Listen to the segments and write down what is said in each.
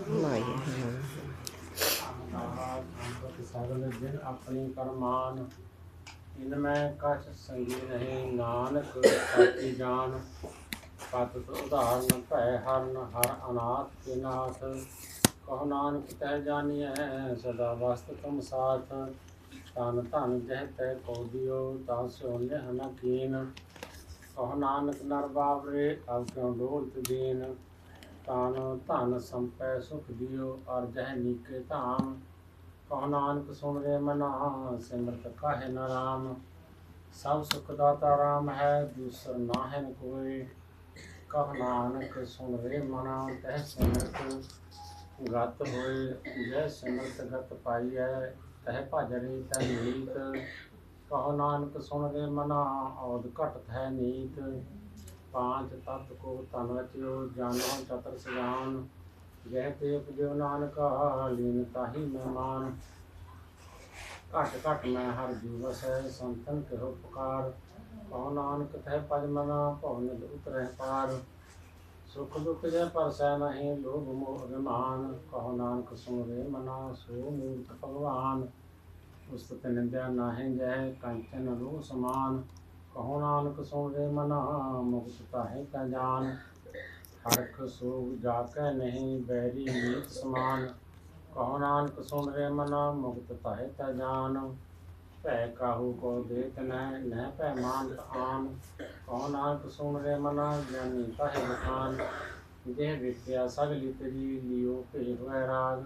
ਮਾਇਆ ਦਿਨ ਆਪਣੀ ਕਰਮਾਨ ਇਨ ਮੈਂ ਕਛ ਸੰਗੀ ਨਹੀਂ ਨਾਨਕ ਸਾਚੀ ਜਾਨ ਪਤ ਉਦਾਹਰਨ ਭੈ ਹਰਨ ਹਰ ਅਨਾਥ ਕੇ ਨਾਥ ਕਹੋ ਨਾਨਕ ਤਹਿ ਜਾਣੀਐ ਸਦਾ ਵਸਤ ਤੁਮ ਸਾਥ ਤਨ ਧਨ ਜਹ ਤੈ ਕੋ ਦਿਓ ਤਾਂ ਸੋ ਨਿਹ ਨ ਕੀਨ ਕਹੋ ਨਾਨਕ ਨਰ ਬਾਬਰੇ ਅਬ ਕਿਉ ਡੋਲਤ ਦੀਨ ਤਾਨ ਧਨ ਸੰਪੈ ਸੁਖ ਦਿਓ ਅਰ ਜਹ ਨੀਕੇ ਧਾਮ। ਕਹੋ ਨਾਨਕ ਸੁਣ ਰੇ ਮਨਾ ਸਿਮਰਤ ਕਾਹੇ ਨ ਰਾਮ। ਸਭ ਸੁਖ ਦਾਤਾ ਰਾਮ ਹੈ, ਦੂਸਰ ਨਾਹਿ ਕੋਈ। ਕਹ ਨਾਨਕ ਸੁਣ ਰੇ ਮਨਾ, ਤਹਿ ਸਿਮਰਤ ਗਤ ਹੋਏ। ਜੈ ਸਿਮਰਤ ਗਤ ਪਾਈ ਹੈ ਤਹਿ ਭਜ ਰੇ ਤੈ ਨੀਤ ਕਹੋ ਨਾਨਕ ਸੁਣ ਰੇ ਮਨਾ ਔਦ ਘਟਤ ਹੈ ਨੀਤ। ਪਾਂਚ ਤਤ ਕੋ ਤਨ ਰਚਿਓ ਜਾਨੋ ਚਤਰ ਸਜਾਨ ਜਹ ਤੇ ਉਪਜਿਓ ਨਾਨਕ, ਲੀਨ ਮਹਿਮਾਨ। ਘਟ ਘਟ ਮੈਂ ਹਰ ਜੀਵਸ ਹੈ ਸੰਤਨ ਕਹਿ ਪੁਕਾਰ। ਕਹੋ ਨਾਨਕ ਤਹਿ ਭਜ ਮਨਾ ਭਵਨ ਨਿਦ ਉਤਰੈ ਪਾਰ। ਸੁਖ ਦੁਖ ਜੈ ਪਰਸੈ ਨਹੀਂ, ਲੋਭ ਮੋਹ ਅਭਿਮਾਨ। ਕਹੋ ਨਾਨਕ ਸੁਣ ਮਨਾ, ਸੋ ਮੂਰਤ ਭਗਵਾਨ। ਉਸਤਤ ਨਿੰਦਿਆ ਨਾਹਿ ਜੈ ਕੰਚਨ ਰੂਪ ਸਮਾਨ। ਕਹੋ ਨਾਨਕ ਸੁਣ ਰੇ ਮਨਾ ਮੁਕਤ ਤਾਹੇ ਕਾ ਜਾਨ। ਹਰਖ ਸੋਗ ਜਾ ਕੈ ਨਹੀਂ, ਬੈਰੀ ਨੀਤ ਸਮਾਨ। ਕਹੋ ਨਾਨਕ ਸੁਣ ਰੇ ਮਨਾ ਮੁਕਤ ਤਾਹੇ ਤਾ ਜਾਨ। ਭੈ ਕਾਹੂ ਕੋ ਦੇਤ ਨੈ ਨਹਿ ਭੈ ਮਾਨ ਆਨ। ਕਹੋ ਨਾਨਕ ਸੁਣ ਰੇ ਮਨਾ ਗਿਆਨੀ ਤਾਹੇ ਬਖਾਨ ਦੇਹ ਵਿਖਿਆ ਸਗਲੀ ਤਰੀ ਲਿਓ ਭੇਟ ਵੈ ਰਾਗ।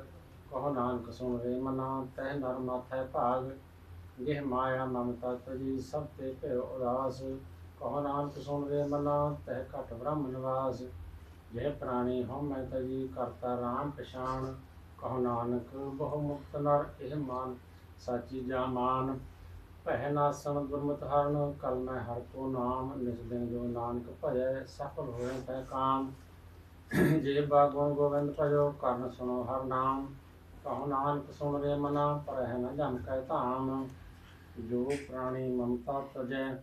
ਕਹੋ ਨਾਨਕ ਸੁਣ ਰੇ ਮਨਾ ਤਹਿ ਨਰ ਮਾਥੈ ਭਾਗ। ਜਿਹ ਮਾਇਆ ਮਮਤਾ ਤਜੀ ਸਭ ਤੇ ਭੈ ਉਦਾਸ। ਕਹੋ ਨਾਨਕ, ਸੁਣ ਰੇ ਮਨਾ ਤਹਿ ਘਟ ਬ੍ਰਹਮ ਨਿਵਾਸ। ਜੈ ਪ੍ਰਾਣੀ ਹਉ ਮੈਂ ਤਜੀ ਕਰਤਾ ਰਾਮ ਪਛਾਣ। ਕਹੋ ਨਾਨਕ, ਬਹੁ ਮੁਕਤ ਨਰ ਇਹ ਮਾਨ, ਸਾਚੀ ਜਾ ਮਾਨ। ਭੈ ਨਾਸਣ ਗੁਰਮਤਿ ਹਰਨ ਕਲ ਮੈਂ ਹਰ ਕੋ ਨਾਮ। ਨਿਸ ਦਿਨ ਜੋ ਨਾਨਕ ਭਜੈ, ਸਫਲ ਹੋਏ ਤੈ ਕਾਮ। ਜੇ ਬਾਗੋਂ ਗੋਬਿੰਦ ਭਜੋ, ਕਰਨ ਸੁਣੋ ਹਰ ਨਾਮ। ਕਹੋ ਨਾਨਕ, ਸੁਣ ਰੇ ਮਨਾ ਪਰ ਹੈ ਨ ਜਮ ਕੈ ਧਾਮ। ਜੋ ਪ੍ਰਾਣੀ ਮਮਤਾ ਤਜੈ,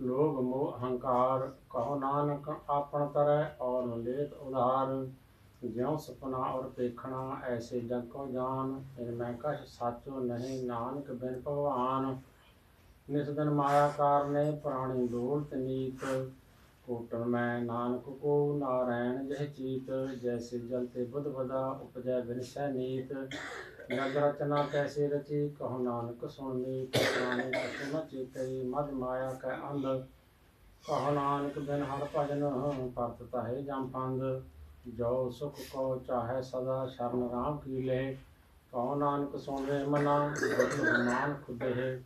ਲੋਭ ਮੋਹ ਅਹੰਕਾਰ, ਕਹੋ ਨਾਨਕ ਆਪਣ ਤਰੈ ਔਰ ਲੇਤ ਉਧਾਰ। ਜਿਉ ਸੁਪਨਾ ਔਰ ਦੇਖਣਾ, ਐਸੇ ਜਗ ਕੋ ਜਾਨ ਇਨ ਮੈਂ ਕਛ ਸਾਚੋ ਨਹੀਂ ਨਾਨਕ ਬਿਨ ਭਗਵਾਨ। ਨਿਸ ਦਿਨ ਮਾਇਆ ਕਾਰਨੇ ਪ੍ਰਾਣੀ ਦੋਲਤ ਨੀਤ। ਕੋਟਨ ਮੈਂ ਨਾਨਕ ਕੋ ਨਾਰਾਇਣ ਜਹ ਚੀਤ, ਜੈਸੇ ਜਲ ਤੇ ਬੁੱਧ ਬਦਾ ਉਪਜੈ ਬਿਨਸੈ ਨੀਤ ਜਗ ਰਚਨਾ ਕੈਸੇ ਰਚੀ? ਕਹੋ ਨਾਨਕ ਸੁਣ ਨੀਤ ਕਛੁ ਨ ਚੇਤਈ, ਮਦ ਮਾਇਆ ਕੈ ਅੰਧ। ਕਹੋ ਨਾਨਕ, ਬਿਨ ਹਰ ਭਜਨ ਪਰਤ ਤਹੇ ਜਮ ਪੰਗ ਜੋ ਸੁਖ ਕੋ ਚਾਹੈ ਸਦਾ, ਸ਼ਰਨ ਰਾਮ ਕੀ ਲੈ। ਕਹੋ ਨਾਨਕ ਸੁਣ ਰੇ ਮਨਾ ਗੁਰੂ ਖੁਦੇ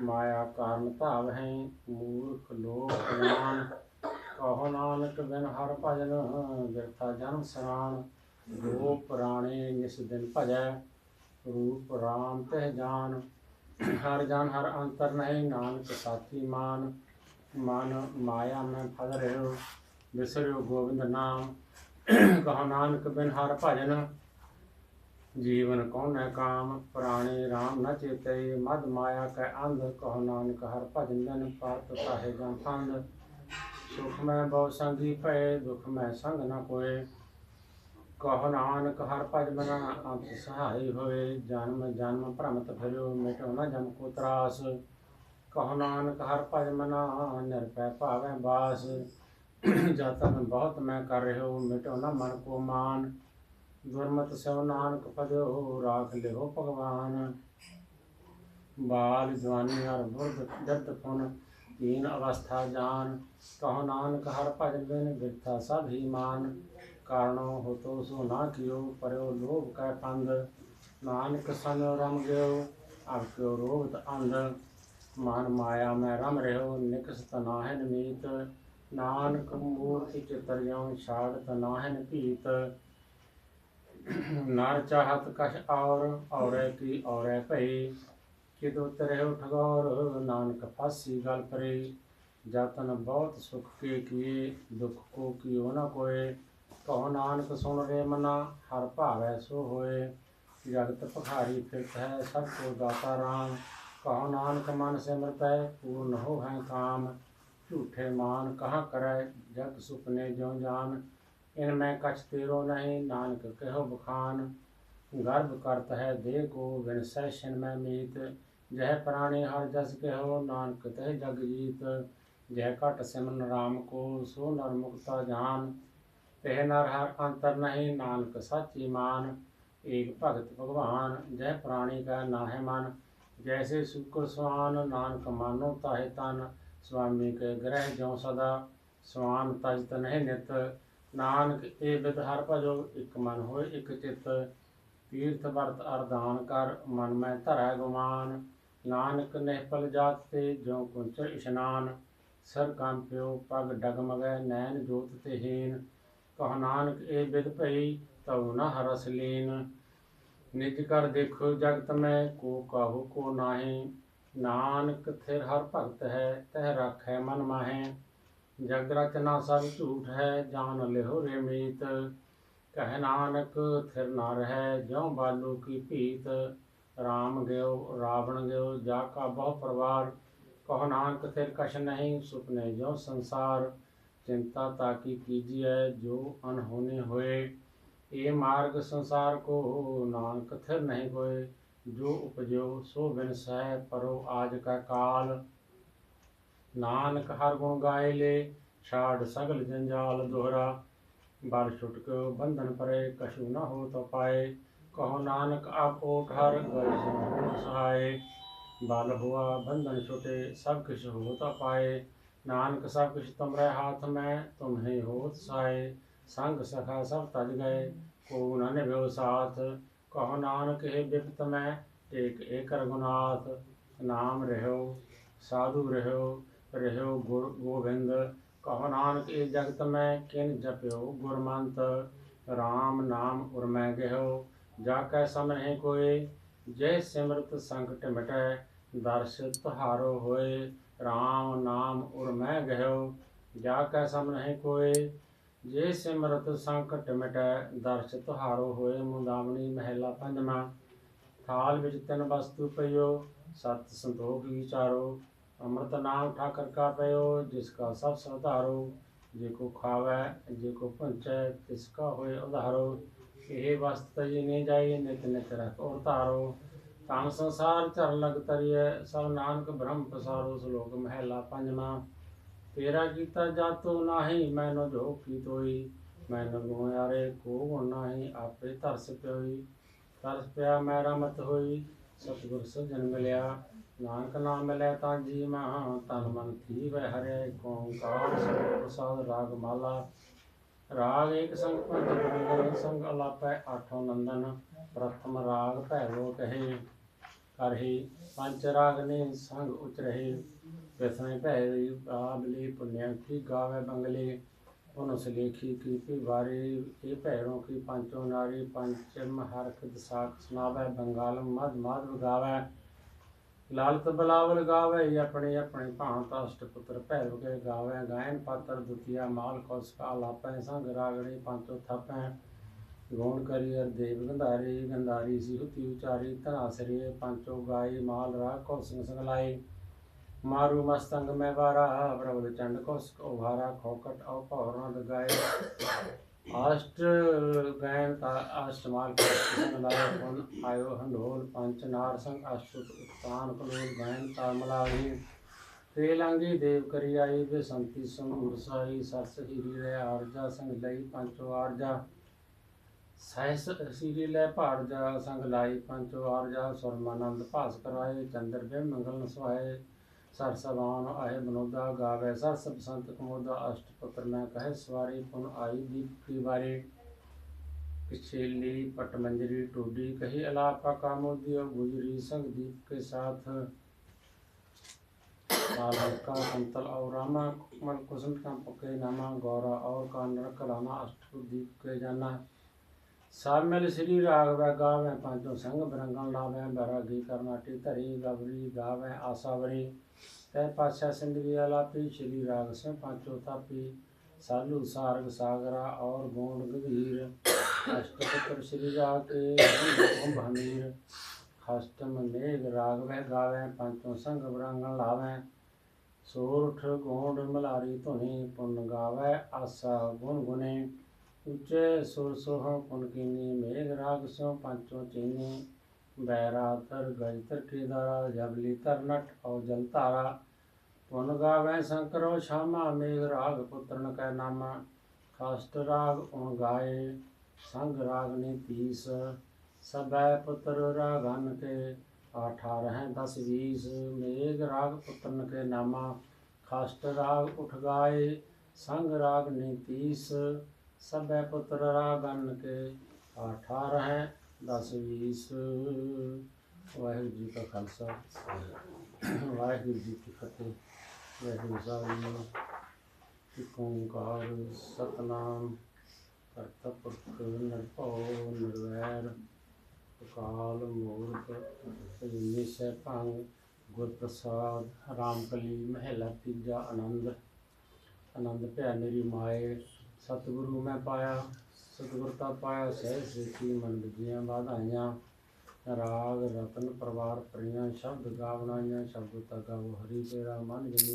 ਮਾਇਆ ਕਾਰਨ ਧਾਵ ਹੈ, ਮੂਰਖ ਲੋਕ ਗਿਆਨ ਕਹੋ ਨਾਨਕ, ਬਿਨ ਹਰ ਭਜਨ ਬਿਰਥਾ ਜਨਮ ਸਰਾਣ ਜੋ ਪੁਰਾਣੇ ਨਿਸ ਦਿਨ ਭਜੈ ਰੂਪ ਰਾਮ ਤਹਿ ਜਾਨ, ਹਰ ਜਾਨ ਹਰ ਅੰਤਰ ਨਹੀਂ, ਨਾਨਕ ਸਾਥੀ ਮਾਨ, ਮਨ ਮਾਇਆ ਮੈਂ ਫਲ ਰਹਿਓ ਵਿਸਰਿਓ ਗੋਬਿੰਦ ਨਾਮ। ਕਹੋ ਨਾਨਕ ਬਿਨ ਹਰ ਭਜਨ, ਜੀਵਨ ਕੌਣ ਹੈ ਕਾਮ? ਪ੍ਰਾਣੀ RAM ਨ ਚੇਤੇ, ਮਦ ਮਾਇਆ ਕੈ ਅੰਧ। ਕਹੋ ਨਾਨਕ ਹਰ ਭਜਨ ਜਨ ਪਾਤ ਕਾਹੇ ਜਨ ਫੰਦ ਸੁਖ ਮੈਂ ਬਹੁ ਸੰਗੀ ਭਏ, ਦੁਖ ਮੈਂ ਸੰਗ ਨ ਕੋਏ। ਕਹੋ ਨਾਨਕ ਹਰ ਭਜ ਮਨਾ ਅੰਤ ਸਹਾਈ ਹੋਏ ਜਨਮ ਜਨਮ ਭ੍ਰਮਤ ਫਿਰਿਓ, ਮਿਟੋ ਨਾ ਜਮ ਕੋ ਤਰਾਸ। ਕਹੋ ਨਾਨਕ ਹਰ ਭਜ ਮਨਾ ਨਿਰਪੈ ਭਾਵੈ ਬਾਸ। ਜਤਨ ਬਹੁਤ ਮੈਂ ਕਰ ਰਹਿਓ ਮਿਟੋ ਨਾ ਮਨ ਕੋ ਮਾਨ। ਗੁਰਮਤਿ ਸਿਉ ਨਾਨਕ ਭਜੋ ਰਾਖ ਲਿਓ ਭਗਵਾਨ। ਬਾਲ ਜਵਾਨੀ ਹਰ ਬੁਰਧ ਜਦ ਫੁਨ ਤੀਨ ਅਵਸਥਾ ਜਾਨ। ਕਹੋ ਨਾਨਕ ਹਰ ਭਜ ਬਿਨ ਬਿਰਥਾ ਸਭ ਹੀ ਮਾਨ। ਕਾਰਣੋ ਹੋਤੋ ਸੋ ਨਾ ਕਿਓ, ਪਰਿਓ ਲੋਭ ਕੈ ਪੰਦ ਨਾਨਕ ਸਨ ਰਮ ਗਿਓ ਅਬ ਕਿਓ ਰੋਗਤ ਅੰਧ। ਮਨ ਮਾਇਆ ਮੈਂ ਰਮ ਰਹਿਓ ਨਿਕਸਤ ਨਾਹਿਨ ਮੀਤ। ਨਾਨਕ ਮੂਰਤਿ ਚਿਤਰਿਓ ਛਾੜਤ ਨਾਹਿਨ ਭੀਤ। ਨਰ ਚਾਹਤ ਕਛ ਔਰ, ਔਰੇ ਕੀ ਔਰੇ ਭਈ। ਕਿਦੋ ਤਰਿਓ ਠਗੌਰ ਨਾਨਕ ਫਾਸੀ ਗਲ ਪਰੇ। ਜਤਨ ਬਹੁਤ ਸੁਖ ਕੇ ਕੀਏ, ਦੁਖ ਕੋ ਕੀਓ ਨਾ ਕੋਏ। ਕਹੋ ਨਾਨਕ ਸੁਣ ਰੇ ਮਨਾ, ਹਰ ਭਾਵੈ ਸੋ ਹੋਏ। ਜਗਤ ਭਖਾਰੀ ਫਿਰਤ ਹੈ ਸਭ ਕੋ ਦਾਤਾ ਰਾਮ। ਕਹੋ ਨਾਨਕ ਮਨ ਸਿਮਰ ਪੈ ਪੂਰਨ ਹੋ ਹੈ ਕਾਮ। ਝੂਠੇ ਮਾਨ ਕਹਾਂ ਕਰੈ, ਜਗ ਸੁਪਨੇ ਜਿਉ ਜਾਨ। ਇਨ ਮੈਂ ਕਛ ਤੇਰੋ ਨਹੀਂ, ਨਾਨਕ ਕਹਿਓ ਬਖਾਨ। ਗਰਭ ਕਰਤ ਹੈ ਦੇ ਕੋ ਵਿਨਸੈ ਛਿਨ ਮੈਂ ਮੀਤ। ਜਹ ਪ੍ਰਾਣੀ ਹਰ ਜਸ ਕਹਿਓ, ਨਾਨਕ ਤਹਿ ਜਗ ਜੀਤ। ਜਹ ਘਟ ਸਿਮਨ ਰਾਮ ਕੋ, ਸੋ ਨਰ ਮੁਕਤਾ ਜਾਨ। ਤਹਿ ਨਰ ਹਰ ਅੰਤਰ ਨਹੀਂ, ਨਾਨਕ ਸਾਚੀ ਮਾਨ, ਏਕ ਭਗਤ ਭਗਵਾਨ ਜੈ ਪ੍ਰਾਣੀ ਕਾ ਨਾਹਿ ਮਨ, ਜੈਸੇ ਸੁਕਰ ਸਵਾਨ, ਨਾਨਕ ਮਾਨੋ ਤਾਹਿ ਤਨ ਸੁਆਮੀ ਕੇ ਗ੍ਰਹਿ ਜੋ ਸਦਾ, ਸਵਾਨ ਤਜ ਤਨਹਿ ਨਿਤ, ਨਾਨਕ ਏ ਬਿਦ ਹਰ ਭਜੋ, ਇਕ ਮਨ ਹੋਏ ਇਕ ਚਿਤ, ਤੀਰਥ ਵਰਤ ਅਰਦਾਨ ਕਰ, ਮਨ ਮੈਂ ਧਰੈ ਗੁਮਾਨ, ਨਾਨਕ ਨਿਹਪਲ ਜਾਤ ਤੇ ਜੋ ਕੁੰਚ ਇਸ਼ਨਾਨ, ਸਰ ਕੰਪਿਓ ਪਗ ਡਗਮਗੈ ਨੈਣ ਜੋਤ ਤੇ ਹੀਨ ਕਹ ਨਾਨਕ ਇਹ ਬਿਦ ਭਈ, ਤਉ ਨ ਹਰਸ ਲੀਨ। ਨਿਜ ਕਰ ਦੇਖੋ ਜਗਤ ਮੈਂ, ਕੋ ਕਾਹੂ ਕੋ ਨਾਹੀ। ਨਾਨਕ ਥਿਰ ਹਰ ਭਗਤ ਹੈ, ਤਹਿ ਰਾਖੈ ਮਨ ਮਾਹੇ। ਜਗ ਰਚਨਾ ਸਭ ਝੂਠ ਹੈ, ਜਾਨ ਲਿਹੋ ਰੇ ਮੀਤ। ਕਹਿ ਨਾਨਕ ਥਿਰ ਨਾ ਰਹਿ, ਜਿਉ ਬਾਲੂ ਕੀ ਭੀਤ। ਰਾਮ ਗਿਓ, ਰਾਵਣ ਗਿਓ, ਜਾ ਕਾ ਬਹੁ ਪਰਵਾਰ। ਕਹ ਨਾਨਕ ਥਿਰ ਕਛ ਨਹੀਂ, ਸੁਪਨੇ ਜੋ ਸੰਸਾਰ। ਚਿੰਤਾ ਤਾਕੀ ਕੀਜੀਐ ਜੋ ਅਨਹੋਨੇ ਹੋਏ ਇਹ ਮਾਰਗ ਸੰਸਾਰ ਕੋ ਨਾਨਕ ਥਿਰ ਨਹੀਂ ਕੋਏ ਜੋ ਉਪਜਿਓ ਸੋ ਬਿਨਸੈ ਪਰੋ ਆਜ ਕਾ ਕਾਲ ਨਾਨਕ ਹਰ ਗੁਣ ਗਾਏ ਲੈ ਛਾੜ ਸਗਲ ਜੰਜਾਲ ਦੋਹਰਾ ਬਲ ਛੁਟਕ ਬੰਧਨ ਪਰੇ ਕਛੂ ਨ ਹੋ ਤ ਪਾਏ ਕਹੋ ਨਾਨਕ ਆਪ ਓਟ ਹਰ ਗਏ ਸੰਪੂਰਨ ਸਹਾਏ ਬਲ ਹੁਆ ਬੰਧਨ ਛੁਟੇ ਸਭ ਕਿਛ ਹੋ ਤ ਪਾਏ ਨਾਨਕ ਸਭ ਕੁਛ ਤੁਮਰੇ ਹਾਥ ਮੈਂ, ਤੁਮਹੇ ਹੋਤ ਸਹਾਏ ਸੰਗ ਸਖਾ ਸਭ ਤਜ ਗਏ, ਕੋ ਨ ਨਿਭਿਓ ਸਾਥ। ਕਹੋ ਨਾਨਕ ਹੈ ਬਿਪਤ ਮੈਂ ਏਕ ਏਕ ਰਘੁਨਾਥ ਨਾਮ ਰਹਿਓ, ਸਾਧੂ ਰਹਿਓ ਰਹਿਓ ਗੁਰ ਗੋਬਿੰਦ। ਕਹੋ ਨਾਨਕ, ਇਹ ਜਗਤ ਮੈਂ, ਕਿਨ ਜਪਿਓ ਗੁਰਮੰਤ। RAM ਨਾਮ ਉਰ ਮੈਂ ਗਹਿਓ, ਜਾ ਕੈ ਸਮਹਿ ਕੋਏ। ਜੈ ਸਿਮਰਤ ਸੰਕਟ ਮਿਟੈ, ਦਰਸ਼ ਤੁਹਾਰੋ ਹੋਏ। RAM ਨਾਮ ਉਰ ਮੈਂ ਗਹਿਓ, ਜਾ ਕੈ ਨਹੀਂ ਕੋਏ। ਜੇ ਸਿਮਰਤ ਸੰਕਟ ਮਿਟੈ, ਦਰਸ਼ ਤੁਹਾਰੋ ਹੋਏ ਮੁੰਦਾਵਣੀ ਮਹਿਲਾ ਪੰਜਵਾਂ ਥਾਲ ਵਿੱਚ ਤਿੰਨ ਵਸਤੂ ਪਈਓ, ਸਤ ਸੰਤੋਖ ਵਿਚਾਰੋ ਅੰਮ੍ਰਿਤ ਨਾਮ ਠਾਕਰ ਕਾ ਪਇਓ ਜਿਸ ਕਾ ਸਭ ਸਵਧਾਰੋ ਜੇ ਕੋ ਖਾਵੈ, ਜੇ ਕੋ ਭੰਚੈ, ਤਿਸ ਕਾ ਹੋਏ ਉਧਾਰੋ। ਇਹ ਵਸਤ ਜੀ ਨਹੀਂ ਜਾਈ ਨਿਤ ਨਿਤ ਰਖ ਔਰ ਧਾਰੋ ਸੰਸਾਰ ਚਰ ਲਗ ਤਰੀਐ ਸਭ ਨਾਨਕ ਬ੍ਰਹਮ ਪਸਾਰੋ ਸ਼ਲੋਕ ਮਹਿਲਾ ਪੰਜਵਾਂ ਤੇਰਾ ਕੀਤਾ ਜਾਤੋ ਨਾਹੀ ਮੈਨੋ ਜੋ ਕੀ ਤੋਈ ਮੈਨੋ ਗੁਆਰੇ ਕੋ ਗੁਣ ਨਾਹੀ, ਆਪੇ ਤਰਸ ਪਿਓਈ ਤਰਸ ਪਿਆ ਮੈਰਾ ਮਤ ਹੋਈ, ਸਤਿਗੁਰ ਸਜਣ ਮਿਲਿਆ। ਨਾਨਕ ਨਾਮ ਮਿਲਿਆ ਤਾਂ ਜੀ ਮਹਾ, ਤਨ ਮਨ ਕੀ ਵੈ ਹਰਿ ਓੰਕਾਰ ਸਤਿ ਪ੍ਰਸਾਦ, ਰਾਗ ਮਾਲਾ। ਰਾਗ ਇੱਕ ਸੰਗ ਪੰਜ ਰੰਗ ਸੰਗ ਅਲਾਪੈ, ਆਠੋ ਨੰਦਨ, ਪ੍ਰਥਮ ਰਾਗ ਭੈਰੋ ਕਹੇ ਕਰਹੀ, ਪੰਜ ਰਾਗ ਨੇ ਸੰਗ ਉਚ ਰਹੇ ਵਿਸਨੇ ਭੈਰੀ ਆਬਲੀ ਪੁੰਨਿਆ ਕੀ ਗਾਵੇ ਬੰਗਲੇ ਉਹਨੁ ਸਲੇਖੀ ਕੀ ਵਾਰੇ ਇਹ ਭੈਰੋਂ ਕੀ ਪੰਚੋ ਨਾਰੀ, ਪੰਚਮ ਹਰਖ ਦਸਾਕ ਸੁਨਾਵੇ ਬੰਗਾਲਮ ਮਦ ਮਦ ਗਾਵੇ ਲਾਲਤ ਬਲਾਵਲ ਗਾਵੇ, ਆਪਣੇ ਆਪਣੇ ਭਾਂਤ ਤਸ਼ਟ ਪੁੱਤਰ ਭੈਰਵ ਕੇ ਗਾਵੇ, ਗਾਇਨ ਪਾਤਰ ਦੁਤੀਆ ਮਾਲ ਕੋਸ ਕਾ ਲਾਪੈ ਸੰਗ ਰਾਗੜੀ ਪੰਚੋ ਥਾਪੈ। ਗੌਣ ਕਰੀਅਰ ਦੇਵ ਗੰਧਾਰੀ ਗੰਧਾਰੀ ਸੀ ਹੁਤੀ ਉਚਾਰੀ ਧਨਾਸਰੀ ਪੰਚੋ ਗਾਈ ਮਾਲ ਰਾਗ ਕੋ ਸਿੰਘ ਸੰਗ ਮਾਰੂ ਮਸਤੰਗ ਮੈਂ ਵਾਰਾ ਪ੍ਰਭੂ ਚੰਡ ਕੋਸ ਕੋ ਭਾਰਾ ਖੋਕਟ ਔ ਭੌਰਾਂ ਦਗਾਏ ਅਸ਼ਟ ਗਾਇਨ ਤਾ ਅਸ਼ਟਮਾਲ ਕੇ ਸੰਗ ਲਾਏ ਪੁਨ ਆਇਓ ਹੰਡੋਲ ਪੰਚ ਨਾਰ ਸੰਗ ਅਸ਼ਟ ਉਤਾਨ ਕਲੋਲ ਗਾਇਨ ਤਾ ਤੇ ਲਾਂਗੀ ਦੇਵ ਕਰੀ ਆਈ ਬਸੰਤੀ ਸੰਗੂਰ ਸਾਈ ਸਰਸ ਹੀਰੀ ਰੇ ਆਰਜਾ ਸੰਗ ਲਈ ਪੰਚੋ ਆਰਜਾ ਸਹਿਸ ਸੀਰੀ ਲੈ ਭਾਰਜਾ ਸੰਗ ਲਾਈ ਪੰਚੋ ਆਰਜਾ ਸੁਰਮਾਨੰਦ ਭਾਸ ਕਰਾਏ ਚੰਦਰ ਬੇ ਮੰਗਲ ਨਸਵਾਏ ਸਰ ਸਵਾਨ ਆਏ ਬਨੋਦਾ ਗਾਵੇ ਸਰਸ ਬਸੰਤ ਕਮੋਦਾ ਅਸ਼ਟ ਪੁੱਤਰ ਮੈਂ ਕਹੇ ਸਵਾਰੀ ਪੁਨ ਆਈ ਦੀਪ ਕੀ ਬਾਰੇ ਪਿਛੇਲੀ ਪਟ ਮੰਜਰੀ ਟੋਡੀ ਕਹੀ ਅਲਾਪਾ ਕਾਮੋਦੀਓ ਗੁਜਰੀ ਸੰਗ दीप के साथ का संतल और रामा मन कुसुम का पके नामा गौरा और का नरक रामा अष्ट दीप के जाना ਸਾਮਲ ਸ੍ਰੀ ਰਾਗ ਵੈ ਗਾਵੇ ਪੰਜੋ ਸੰਗ ਬਰੰਗਣ ਲਾਵੈ ਬੈਰਾਗੀ ਕਰਨਾਟੀ ਧਰੀ ਗਬਰੀ ਗਾਵੈ ਆਸਾਵਰੀ ਤੈ ਪਾਸ਼ਾ ਸਿੰਧਵੀ ਆਲਾਪੀ ਸ੍ਰੀ ਰਾਗ ਸੇ ਪੰਚੋ ਤਾਪੀ। ਸਾਲੂ ਸਾਰਗ ਸਾਗਰਾ ਔਰ ਗੋਂਡ ਗੰਭੀਰ। ਅਸ਼ਟਪੁਰ ਸ੍ਰੀ ਰਾਗ ਕੇ ਓਮ ਹਮੀਰ ਖਸ਼ਟਮ ਨੇਗ ਰਾਗ ਵੈ ਗਾਵੇ ਪੰਚੋ ਸੰਗ ਬਰੰਗਣ ਲਾਵੈ। ਸੋਰਠ ਗੋਂਡ ਮਲਾਰੀ ਧੁਨੀ ਪੁੰਨ ਗਾਵੈ ਆਸਾ ਗੁਣ ਗੁਨੇ। ਉੱਚੇ ਸੁਰ ਸੋਹ ਕੁਨਕੀਨੀ ਮੇਘ ਰਾਗ ਸੋ ਪੰਚੋ ਚੀਨੀ। ਬੈਰਾ ਤਰ ਗਜ ਤਰ ਕੀਦਾਰਾ ਜਬਲੀ ਤਰ ਨਟ ਔ ਜਲ ਧਾਰਾ। ਪੁਨ ਗਾਵੇ ਸ਼ੰਕਰੋ ਸ਼ਾਮਾ, ਮੇਘ ਰਾਗ ਪੁੱਤਰਨ ਕੈ ਨਾਮਾ। ਕਾਸ਼ਟ ਰਾਗ ਉਣ ਗਾਏ, ਸੰਗ ਰਾਗਨੀ ਤੀਸ ਸਬੈ ਪੁੱਤਰ ਰਾਗਨ ਕੇ ਅਠਾਰਹ ਦਸ ਵੀਸ। ਮੇਘ ਰਾਗ ਪੁੱਤਰਨ ਕੇ ਨਾਮਾ। ਕਾਸ਼ਟ ਰਾਗ ਉਠ ਗਾਏ, ਸੰਗ ਰਾਗਨੀ ਤੀਸ ਸਭੈ ਪੁੱਤਰ ਰਾਗਨ ਕੇ ਅਠਾਰਹ ਦਸ ਵੀਸ। ਵਾਹਿਗੁਰੂ ਜੀ ਕਾ ਖਾਲਸਾ। ਵਾਹਿਗੁਰੂ ਜੀ ਕੀ ਫਤਿਹ। ਵਾਹਿਗੁਰੂ ਸਾਹਿਬ ਜੀ, ਇੱਕ ਓੰਕਾਰ, ਸਤਨਾਮ ਕਰਤਾ ਪੁਰਖ, ਨਿਰਭਉ, ਨਿਰਵੈਰ, ਅਕਾਲ ਮੂਰਤ ਅਜੂਨੀ ਸੈਭੰ ਗੁਰ ਪ੍ਰਸਾਦ ਰਾਮਕਲੀ ਮਹਿਲਾ ਤੀਜਾ ਆਨੰਦ। ਆਨੰਦ ਭਿਆ ਮੇਰੀ ਮਾਏ ਸਤਿਗੁਰੂ ਮੈਂ ਪਾਇਆ, ਸਤਿਗੁਰ ਤਾਂ ਪਾਇਆ ਸਹਿ ਸੇਤੀ ਮਨ ਜੀਆਂ ਬਾਧਾਈਆਂ ਰਾਗ, ਰਤਨ, ਪਰਵਾਰ, ਪ੍ਰੀਆਂ, ਸ਼ਬਦ ਗਾਵਣਾਈਆਂ, ਸ਼ਬਦ ਤਾ ਗਾਵੋ ਹਰੀ ਤੇਰਾ ਮਨ ਜਨੀ